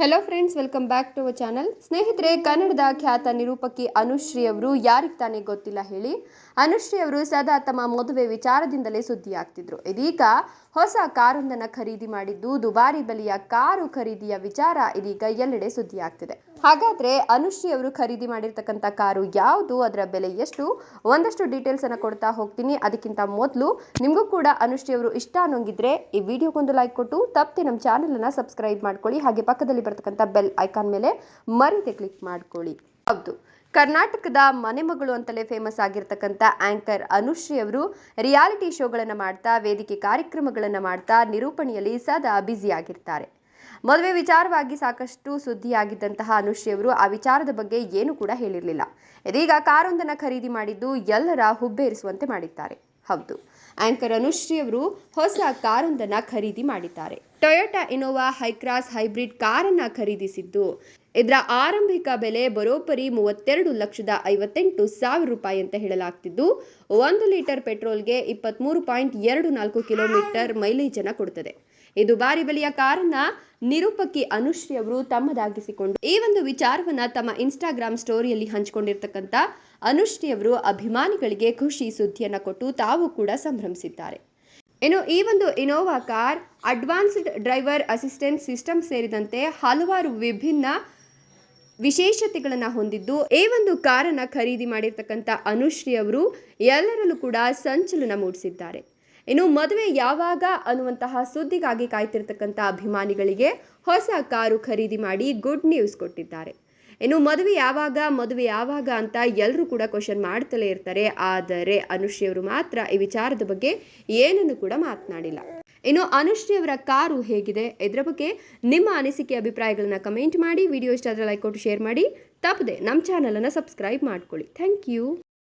Hello friends welcome back to our channel ಸ್ನೇಹಿತರೆ, ಕನ್ನಡದ ಖ್ಯಾತ ನಿರೂಪಕಿ ಅನುಶ್ರೀ ಅವರು ಯಾರಿಗೆ ತಾನೇ ಗೊತ್ತಿಲ್ಲ ಹೇಳಿ. ಅನುಶ್ರೀ ಅವರು ಸದಾ ತಮ್ಮ ಮದುವೆ ವಿಚಾರದಿಂದಲೇ ಸುದ್ದಿಯಾಗ್ತಿದ್ರು. ಇದೀಗ ಹೊಸ ಕಾರೊಂದನ್ನು ಖರೀದಿ ಮಾಡಿದ್ದು ದುಬಾರಿ ಬೆಲೆಯ ಕಾರು ಖರೀದಿಯ ವಿಚಾರ ಇದೀಗ ಎಲ್ಲೆಡೆ ಸುದ್ದಿಯಾಗ್ತಿದೆ. ಹಾಗಾದ್ರೆ ಅನುಶ್ರೀ ಅವರು ಖರೀದಿ ಮಾಡಿರ್ತಕ್ಕಂಥ ಕಾರು ಯಾವುದು? ಅದರ ಬೆಲೆ ಎಷ್ಟು? ಒಂದಷ್ಟು ಡೀಟೇಲ್ಸ್ ಅನ್ನ ಕೊಡ್ತಾ ಹೋಗ್ತೀನಿ. ಅದಕ್ಕಿಂತ ಮೊದಲು ನಿಮಗೂ ಕೂಡ ಅನುಶ್ರೀ ಅವರು ಇಷ್ಟ ಅನ್ನೋಂಗಿದ್ರೆ ಈ ವಿಡಿಯೋಗೊಂದು ಲೈಕ್ ಕೊಟ್ಟು ತಪ್ಪಿ ನಮ್ಮ ಚಾನಲ್ ಅನ್ನ ಸಬ್ಸ್ಕ್ರೈಬ್ ಮಾಡ್ಕೊಳ್ಳಿ. ಹಾಗೆ ಪಕ್ಕದಲ್ಲಿ ಬರ್ತಕ್ಕಂಥ ಬೆಲ್ ಐಕಾನ್ ಮೇಲೆ ಮರೀದೆ ಕ್ಲಿಕ್ ಮಾಡ್ಕೊಳ್ಳಿ. ಹೌದು. ಕರ್ನಾಟಕದ ಮನೆಮಗಳು ಅಂತಲೇ ಫೇಮಸ್ ಆಗಿರ್ತಕ್ಕಂಥ ಆಂಕರ್ ಅನುಶ್ರೀ ಅವರು ರಿಯಾಲಿಟಿ ಶೋಗಳನ್ನು ಮಾಡ್ತಾ, ವೇದಿಕೆ ಕಾರ್ಯಕ್ರಮಗಳನ್ನು ಮಾಡ್ತಾ, ನಿರೂಪಣೆಯಲ್ಲಿ ಸದಾ ಬ್ಯುಸಿಯಾಗಿರ್ತಾರೆ ಮದುವೆ ವಿಚಾರವಾಗಿ ಸಾಕಷ್ಟು ಸುದ್ದಿಯಾಗಿದ್ದಂತಹ ಅನುಶ್ರೀ ಅವರು ಆ ವಿಚಾರದ ಬಗ್ಗೆ ಏನು ಕೂಡ ಹೇಳಿರಲಿಲ್ಲ. ಇದೀಗ ಕಾರೊಂದನ್ನು ಖರೀದಿ ಮಾಡಿದ್ದು ಎಲ್ಲರ ಹುಬ್ಬೇರಿಸುವಂತೆ ಮಾಡಿದ್ದಾರೆ. ಹೌದು. ಆಂಕರ್ ಅನುಶ್ರೀ ಅವರು ಹೊಸ ಕಾರೊಂದನ್ನು ಖರೀದಿ ಮಾಡಿದ್ದಾರೆ. ಟೊಯೋಟಾ ಇನೋವಾ ಹೈಕ್ರಾಸ್ ಹೈಬ್ರಿಡ್ ಕಾರನ್ನು ಖರೀದಿಸಿದ್ದು ಇದರ ಆರಂಭಿಕ ಬೆಲೆ ಬರೋಬ್ಬರಿ ಮೂವತ್ತೆರಡು ಲಕ್ಷದ ಐವತ್ತೆಂಟು ಸಾವಿರ ರೂಪಾಯಿ ಅಂತ ಹೇಳಲಾಗ್ತಿದ್ದು, ಒಂದು ಲೀಟರ್ ಪೆಟ್ರೋಲ್ಗೆ ಇಪ್ಪತ್ತ್ಮೂರು ಪಾಯಿಂಟ್ ಎರಡು ನಾಲ್ಕು ಕಿಲೋಮೀಟರ್ ಮೈಲೇಜನ್ನು ಕೊಡುತ್ತದೆ. ಈ ದುಬಾರಿ ಬೆಲೆಯ ಕಾರನ್ನ ನಿರೂಪಕಿ ಅನುಶ್ರೀ ಅವರು ತಮ್ಮದಾಗಿಸಿಕೊಂಡು ಈ ಒಂದು ವಿಚಾರವನ್ನ ತಮ್ಮ ಇನ್ಸ್ಟಾಗ್ರಾಮ್ ಸ್ಟೋರಿಯಲ್ಲಿ ಹಂಚಿಕೊಂಡಿರ್ತಕ್ಕಂಥ ಅನುಶ್ರೀ ಅವರು ಅಭಿಮಾನಿಗಳಿಗೆ ಖುಷಿ ಸುದ್ದಿಯನ್ನ ಕೊಟ್ಟು ತಾವು ಕೂಡ ಸಂಭ್ರಮಿಸಿದ್ದಾರೆ. ಇನ್ನು ಈ ಒಂದು Innova car, advanced driver, assistant system ಸೇರಿದಂತೆ ಹಲವಾರು ವಿಭಿನ್ನ ವಿಶೇಷತೆಗಳನ್ನು ಹೊಂದಿದ್ದು ಈ ಒಂದು ಕಾರನ್ನು ಖರೀದಿ ಮಾಡಿರ್ತಕ್ಕಂಥ ಅನುಶ್ರೀ ಅವರು ಎಲ್ಲರಲ್ಲೂ ಕೂಡ ಸಂಚಲನ ಮೂಡಿಸಿದ್ದಾರೆ. ಇನ್ನು ಮದುವೆ ಯಾವಾಗ ಅನ್ನುವಂತಹ ಸುದ್ದಿಗಾಗಿ ಕಾಯ್ತಿರ್ತಕ್ಕಂಥ ಅಭಿಮಾನಿಗಳಿಗೆ ಹೊಸ ಕಾರು ಖರೀದಿ ಮಾಡಿ ಗುಡ್ ನ್ಯೂಸ್ ಕೊಟ್ಟಿದ್ದಾರೆ. ಇನ್ನು ಮದುವೆ ಯಾವಾಗ ಮದುವೆ ಯಾವಾಗ ಅಂತ ಎಲ್ಲರೂ ಕೂಡ ಕ್ವಶನ್ ಮಾಡ್ತಲೇ ಇರ್ತಾರೆ. ಆದರೆ ಅನುಶ್ರೀ ಅವರು ಮಾತ್ರ ಈ ವಿಚಾರದ ಬಗ್ಗೆ ಏನನ್ನು ಕೂಡ ಮಾತನಾಡಿಲ್ಲ. ಇನ್ನು ಅನುಶ್ರೀ ಅವರ ಕಾರು ಹೇಗಿದೆ? ಇದರ ಬಗ್ಗೆ ನಿಮ್ಮ ಅನಿಸಿಕೆ, ಅಭಿಪ್ರಾಯಗಳನ್ನು ಕಮೆಂಟ್ ಮಾಡಿ. ವಿಡಿಯೋ ಇಷ್ಟ ಆದರೆ ಲೈಕ್ ಕೊಟ್ಟು ಶೇರ್ ಮಾಡಿ. ತಪ್ಪದೆ ನಮ್ಮ ಚಾನಲನ್ನು ಸಬ್ಸ್ಕ್ರೈಬ್ ಮಾಡ್ಕೊಳ್ಳಿ. Thank you